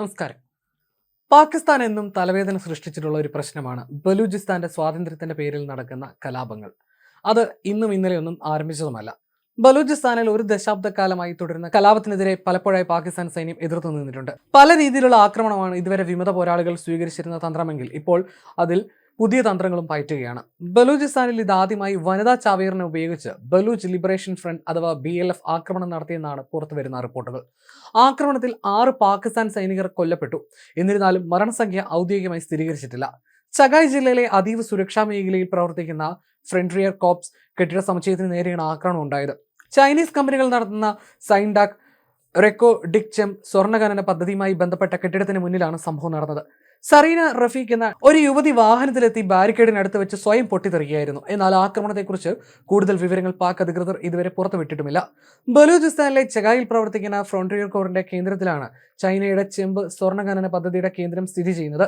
നമസ്കാരം. പാകിസ്ഥാൻ എന്നും തലവേദന സൃഷ്ടിച്ചിട്ടുള്ള ഒരു പ്രശ്നമാണ് ബലൂചിസ്ഥാന്റെ സ്വാതന്ത്ര്യത്തിന്റെ പേരിൽ നടക്കുന്ന കലാപങ്ങൾ. അത് ഇന്നും ഇന്നലെയൊന്നും ആരംഭിച്ചതുമല്ല. ബലൂചിസ്ഥാനിൽ ഒരു ദശാബ്ദക്കാലമായി തുടരുന്ന കലാപത്തിനെതിരെ പലപ്പോഴായി പാകിസ്ഥാൻ സൈന്യം എതിർത്തു നിന്നിട്ടുണ്ട് പല രീതിയിലുള്ള ആക്രമണമാണ് ഇതുവരെ വിമത പോരാളികൾ സ്വീകരിച്ചിരുന്ന തന്ത്രമെങ്കിൽ ഇപ്പോൾ അതിൽ പുതിയ തന്ത്രങ്ങളും പയറ്റുകയാണ്. ബലൂചിസ്ഥാനിൽ ഇതാദ്യമായി വനിതാ ചാവേറിനെ ഉപയോഗിച്ച് ബലൂച്ച് ലിബറേഷൻ ഫ്രണ്ട് അഥവാ ബി എൽ എഫ് ആക്രമണം നടത്തിയെന്നാണ് പുറത്തുവരുന്ന റിപ്പോർട്ടുകൾ. ആക്രമണത്തിൽ ആറ് പാകിസ്ഥാൻ സൈനികർ കൊല്ലപ്പെട്ടു. എന്നിരുന്നാലും മരണസംഖ്യ ഔദ്യോഗികമായി സ്ഥിരീകരിച്ചിട്ടില്ല. ചഗായ് ജില്ലയിലെ അതീവ സുരക്ഷാ മേഖലയിൽ പ്രവർത്തിക്കുന്ന ഫ്രണ്ട്രിയർ കോപ്സ് കെട്ടിട സമുച്ചയത്തിന് നേരെയാണ് ആക്രമണം ഉണ്ടായത്. ചൈനീസ് കമ്പനികൾ നടത്തുന്ന സൈൻഡാക് റെക്കോ ഡിക്ചെം സ്വർണഖനന പദ്ധതിയുമായി ബന്ധപ്പെട്ട കെട്ടിടത്തിന് മുന്നിലാണ് സംഭവം നടന്നത്. സറീന റഫീഖ് എന്ന ഒരു യുവതി വാഹനത്തിലെത്തി ബാരിക്കേഡിനടുത്ത് വെച്ച് സ്വയം പൊട്ടിത്തെറിക്കുകയായിരുന്നു. എന്നാൽ ആക്രമണത്തെക്കുറിച്ച് കൂടുതൽ വിവരങ്ങൾ പാക് അധികൃതർ ഇതുവരെ പുറത്തുവിട്ടിട്ടുമില്ല. ബലൂചിസ്ഥാനിലെ ചെഗായിൽ പ്രവർത്തിക്കുന്ന ഫ്രോണ്ടിയർ കോറിന്റെ കേന്ദ്രത്തിലാണ് ചൈനയുടെ ചെമ്പ് സ്വർണഖനന പദ്ധതിയുടെ കേന്ദ്രം സ്ഥിതി ചെയ്യുന്നത്.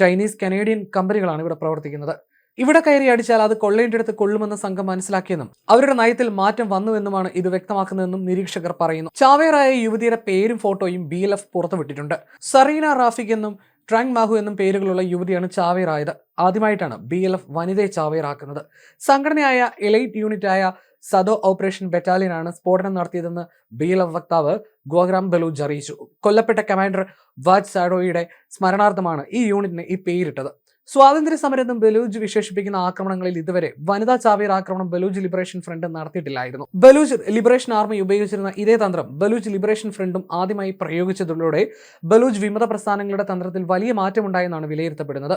ചൈനീസ് കനേഡിയൻ കമ്പനികളാണ് ഇവിടെ പ്രവർത്തിക്കുന്നത്. ഇവിടെ കയറി അടിച്ചാൽ അത് കൊള്ളേണ്ടടുത്ത് കൊള്ളുമെന്ന് സംഘം മനസ്സിലാക്കിയെന്നും അവരുടെ നയത്തിൽ മാറ്റം വന്നുവെന്നുമാണ് ഇത് വ്യക്തമാക്കുന്നതെന്നും നിരീക്ഷകർ പറയുന്നു. ചാവേറായ യുവതിയുടെ പേരും ഫോട്ടോയും ബി എൽ എഫ് പുറത്തുവിട്ടിട്ടുണ്ട്. സറീന റാഫിക് എന്നും ട്രാങ് മാഹു എന്നും പേരുകളുള്ള യുവതിയാണ് ചാവേറായത്. ആദ്യമായിട്ടാണ് ബി എൽ എഫ് വനിതയെ ചാവേറാക്കുന്നത്. സംഘടനയായ എലൈറ്റ് യൂണിറ്റായ സദോ ഓപ്പറേഷൻ ബറ്റാലിയനാണ് സ്ഫോടനം നടത്തിയതെന്ന് ബി എൽ എഫ് വക്താവ് ഗോഗ്രാം ബലൂജ് അറിയിച്ചു. കൊല്ലപ്പെട്ട കമാൻഡർ വാജ് സാഡോയുടെ സ്മരണാർത്ഥമാണ് ഈ യൂണിറ്റിന് ഈ പേരിട്ടത്. സ്വാതന്ത്ര്യ സമരം ബലൂജ് വിശേഷിപ്പിക്കുന്ന ആക്രമണങ്ങളിൽ ഇതുവരെ വനിതാ ചാവേർ ആക്രമണം ബലൂജ് ലിബറേഷൻ ഫ്രണ്ട് നടത്തിയിട്ടില്ലായിരുന്നു. ബലൂജ് ലിബറേഷൻ ആർമി ഉപയോഗിച്ചിരുന്ന ഇതേ തന്ത്രം ബലൂജ് ലിബറേഷൻ ഫ്രണ്ടും ആദ്യമായി പ്രയോഗിച്ചതിലൂടെ ബലൂജ് വിമത പ്രസ്ഥാനങ്ങളുടെ തന്ത്രത്തിൽ വലിയ മാറ്റമുണ്ടായെന്നാണ് വിലയിരുത്തപ്പെടുന്നത്.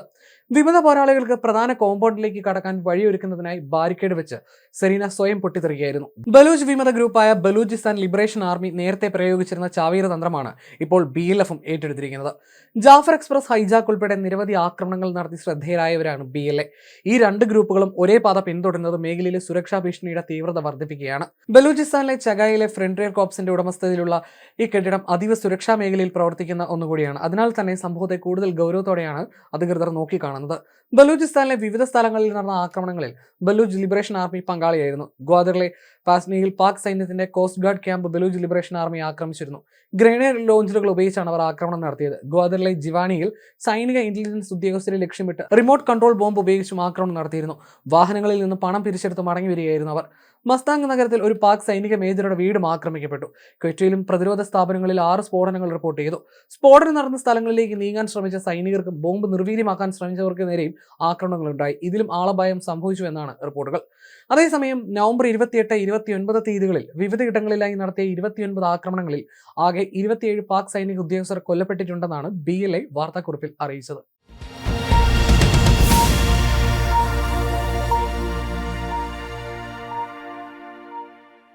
വിമത പോരാളികൾക്ക് പ്രധാന കോമ്പൗണ്ടിലേക്ക് കടക്കാൻ വഴിയൊരുക്കുന്നതിനായി ബാരിക്കേഡ് വെച്ച് സെറീന സ്വയം പൊട്ടിത്തെറിയായിരുന്നു ബലൂജ് വിമത ഗ്രൂപ്പായ ബലൂജിസ്ഥാൻ ലിബറേഷൻ ആർമി നേരത്തെ പ്രയോഗിച്ചിരുന്ന ചാവീര തന്ത്രമാണ് ഇപ്പോൾ ബി എൽ എഫും ഏറ്റെടുത്തിരിക്കുന്നത്. ജാഫർ എക്സ്പ്രസ് ഹൈജാക്ക് ഉൾപ്പെടെ നിരവധി ആക്രമണങ്ങൾ നടത്തി ശ്രദ്ധേയരായവരാണ് ബി എൽ എ ഈ രണ്ട് ഗ്രൂപ്പുകളും ഒരേ പാത പിന്തുടരുന്നത് മേഖലയിലെ സുരക്ഷാ ഭീഷണിയുടെ തീവ്രത വർദ്ധിപ്പിക്കുകയാണ്. ബലൂചിസ്ഥാനിലെ ചഗായിലെ ഫ്രണ്ട്രിയർ കോപ്സിന്റെ ഉടമസ്ഥതയിലുള്ള ഈ കെട്ടിടം അതീവ സുരക്ഷാ മേഖലയിൽ പ്രവർത്തിക്കുന്ന ഒന്നുകൂടിയാണ്. അതിനാൽ തന്നെ സംഭവത്തെ കൂടുതൽ ഗൗരവത്തോടെയാണ് അധികൃതർ നോക്കിക്കാണുന്നത്. ബലൂചിസ്ഥാനിലെ വിവിധ സ്ഥലങ്ങളിൽ നടന്ന ആക്രമണങ്ങളിൽ ബലൂജ് ലിബറേഷൻ ആർമി പങ്കാളിയായിരുന്നു. ഗ്വാദറിലെ പാസ്നിയിൽ പാക് സൈന്യത്തിന്റെ coast guard camp Baloch liberation army ആക്രമിച്ചിരുന്നു. Grenade ലോഞ്ചറുകൾ ഉപയോഗിച്ചാണ് അവർ ആക്രമണം നടത്തിയത്. ഗ്വാദറിലെ ജിവാനിയിൽ സൈനിക ഇന്റലിജൻസ് ഉദ്യോഗസ്ഥരെ ലക്ഷ്യമിട്ട് റിമോട്ട് കൺട്രോൾ ബോംബ് ഉപയോഗിച്ചും ആക്രമണം നടത്തിയിരുന്നു. വാഹനങ്ങളിൽ നിന്ന് പണം പിരിച്ചെടുത്ത് മടങ്ങി വരികയായിരുന്നു അവർ. മസ്താങ് നഗരത്തിൽ ഒരു പാക് സൈനിക മേജറുടെ വീടും ആക്രമിക്കപ്പെട്ടു. ക്വറ്റയിലും പ്രതിരോധ സ്ഥാപനങ്ങളിൽ ആറ് സ്ഫോടനങ്ങൾ റിപ്പോർട്ട് ചെയ്തു. സ്ഫോടനം നടന്ന സ്ഥലങ്ങളിലേക്ക് നീങ്ങാൻ ശ്രമിച്ച സൈനികർക്കും ബോംബ് നിർവീര്യമാക്കാൻ ശ്രമിച്ചവർക്ക് നേരെയും ആക്രമണങ്ങളുണ്ടായി. ഇതിലും ആളപായം സംഭവിച്ചു എന്നാണ് റിപ്പോർട്ടുകൾ. അതേസമയം നവംബർ ഇരുപത്തിയെട്ട് ഇരുപത്തിയൊൻപത് തീയതികളിൽ വിവിധ ഇടങ്ങളിലായി നടത്തിയ ഇരുപത്തിയൊൻപത് ആക്രമണങ്ങളിൽ ആകെ ഇരുപത്തിയേഴ് പാക് സൈനിക ഉദ്യോഗസ്ഥർ കൊല്ലപ്പെട്ടിട്ടുണ്ടെന്നാണ് ബി എൽ ഐ വാർത്താക്കുറിപ്പിൽ അറിയിച്ചത്.